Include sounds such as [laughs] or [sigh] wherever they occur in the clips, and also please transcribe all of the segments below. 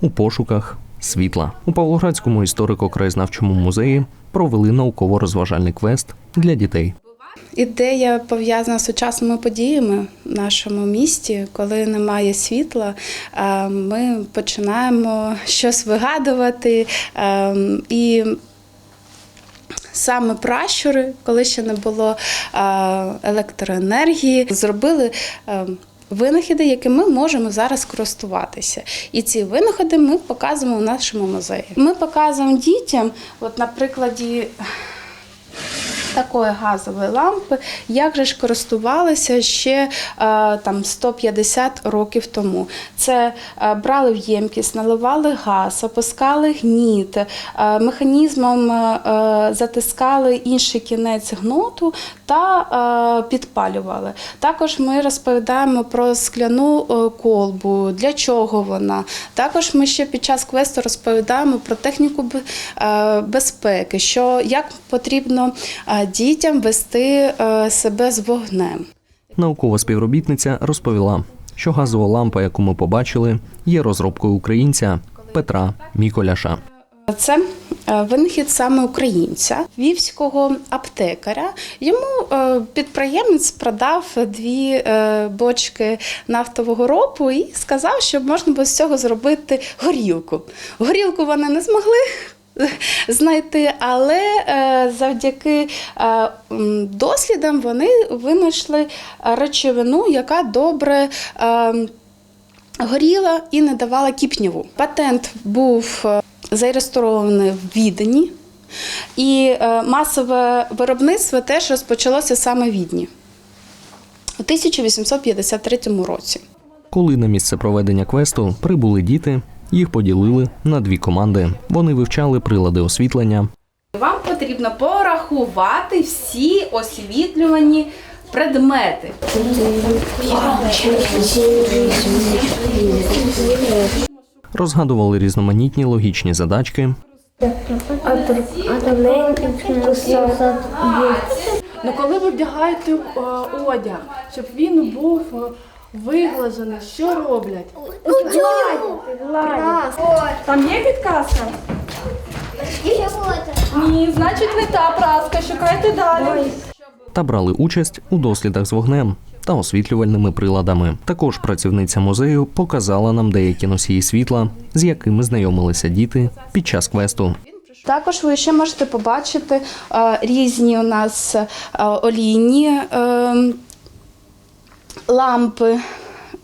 у пошуках світла. У Павлоградському історико-краєзнавчому музеї провели науково-розважальний квест для дітей. Ідея пов'язана з сучасними подіями в нашому місті. Коли немає світла, е, ми починаємо щось вигадувати. е, І саме пращури, коли ще не було е, електроенергії, зробили. Винахіди, якими ми можемо зараз користуватися, і ці винаходи ми показуємо в нашому музеї. Ми показуємо дітям, от на прикладі такої газової лампи, як же ж користувалися ще е, там 150 років тому. Це е, брали в ємкість, наливали газ, опускали гніт, е, механізмом затискали інший кінець гноту та підпалювали. Також ми розповідаємо про скляну колбу, для чого вона. Також ми ще під час квесту розповідаємо про техніку безпеки, що як потрібно дітям вести е, себе з вогнем. Наукова співробітниця розповіла, що газова лампа, яку ми побачили, є розробкою українця Петра Міколяша. Це е, винахід саме українця, вівського аптекаря. Йому е, підприємець продав дві бочки нафтового ропу і сказав, що можна було з цього зробити горілку. Горілку вони не змогли. [laughs] Знайти, але е, завдяки е, дослідам вони винайшли речовину, яка добре е, горіла і не давала кіпніву. Патент був зареєстрований в Відені, і масове виробництво теж розпочалося саме в Відні у 1853 році. Коли на місце проведення квесту прибули діти, їх поділили на дві команди. Вони вивчали прилади освітлення, Вам потрібно порахувати всі освітлювані предмети. розгадували різноманітні логічні задачки, Ну коли ви вдягаєте е, одяг, щоб він був виглажений, що роблять? Гладять. Там є підказка? Ні, значить не та праска, шукайте далі. та брали участь у дослідах з вогнем та освітлювальними приладами. Також працівниця музею показала нам деякі носії світла, з якими знайомилися діти під час квесту. Також ви ще можете побачити е, різні у нас е, олійні е, лампи.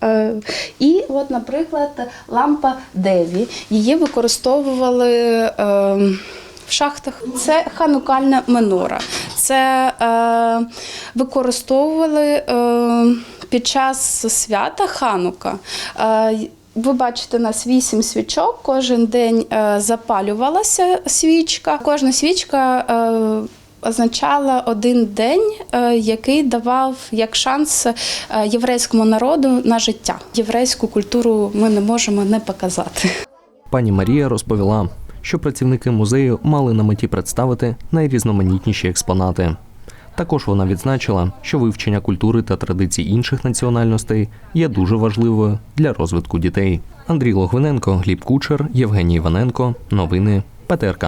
Е, І от, наприклад, лампа Деві. Її використовували е, в шахтах. Це ханукальна менора. Це е, використовували під час свята Ханука. Ви бачите, у нас вісім свічок. Кожен день запалювалася свічка. Кожна свічка означала один день, е, який давав як шанс е, єврейському народу на життя. Єврейську культуру ми не можемо не показати. Пані Марія розповіла, що працівники музею мали на меті представити найрізноманітніші експонати. Також вона відзначила, що вивчення культури та традицій інших національностей є дуже важливою для розвитку дітей. Андрій Логвиненко, Гліб Кучер, Євгеній Іваненко. Новини ПТРК.